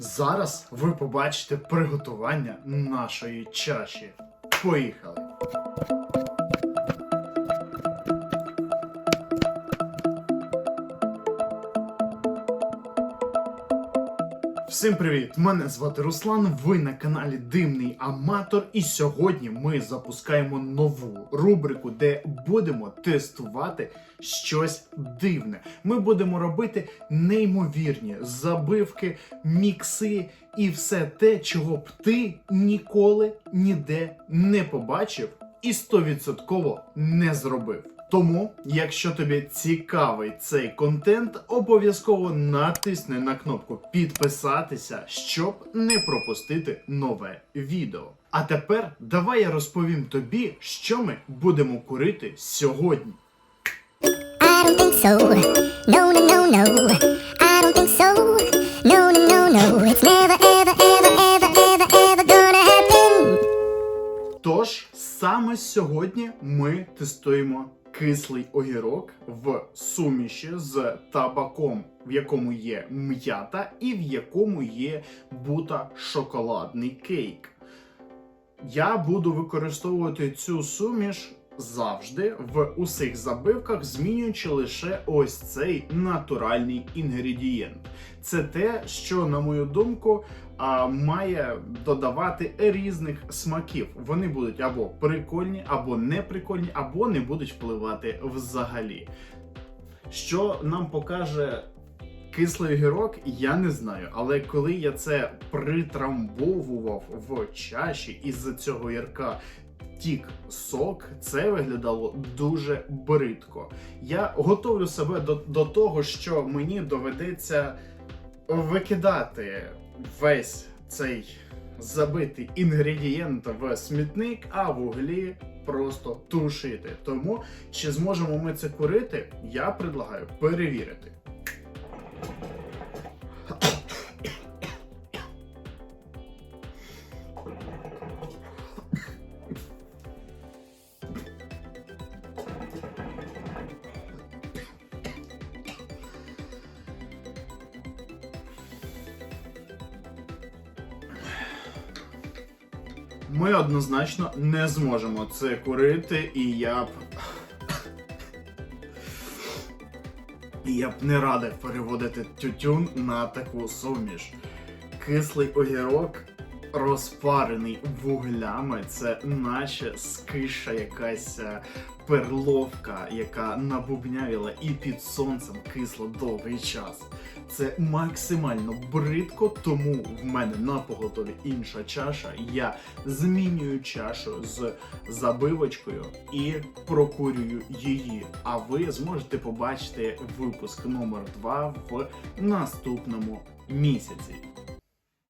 зараз ви побачите приготування нашої чаші. Поїхали! Всім привіт! Мене звати Руслан. Ви на каналі Димний Аматор. І сьогодні ми запускаємо нову рубрику, де будемо тестувати щось дивне. Ми будемо робити неймовірні забивки, мікси і все те, чого б ти ніколи ніде не побачив і стовідсотково не зробив. Тому, якщо тобі цікавий цей контент, обов'язково натисни на кнопку підписатися, щоб не пропустити нове відео. А тепер давай я розповім тобі, що ми будемо курити сьогодні. I don't think so. No, no, no, no. I don't think so. No, no, no, no. It's never, ever, ever, ever, ever, ever gonna happen. Тож саме сьогодні ми тестуємо кислий огірок в суміші з табаком, в якому є м'ята і в якому є бута шоколадний кейк. Я буду використовувати цю суміш завжди в усіх забивках, змінюючи лише ось цей натуральний інгредієнт. Це те, що, на мою думку, має додавати різних смаків. Вони будуть або прикольні, або неприкольні, або не будуть впливати взагалі. Що нам покаже кислий огірок, я не знаю. Але коли я це притрамбовував в чаші із цього ярка. Тік сок, це виглядало дуже бридко. Я готовлю себе до, до того, що мені доведеться викидати весь цей забитий інгредієнт в смітник, а в углі просто тушити. Тому чи зможемо ми це курити, я предлагаю перевірити. Ми однозначно не зможемо це курити, і я б. І я б не радив переводити тютюн на таку суміш. Кислий огірок, розпарений вуглями, це наче скиша якась е, перловка, яка набубнявіла і під сонцем кисло довгий час. Це максимально бридко, тому в мене на поготові інша чаша. Я змінюю чашу з забивочкою і прокурюю її. А ви зможете побачити випуск номер 2 в наступному місяці.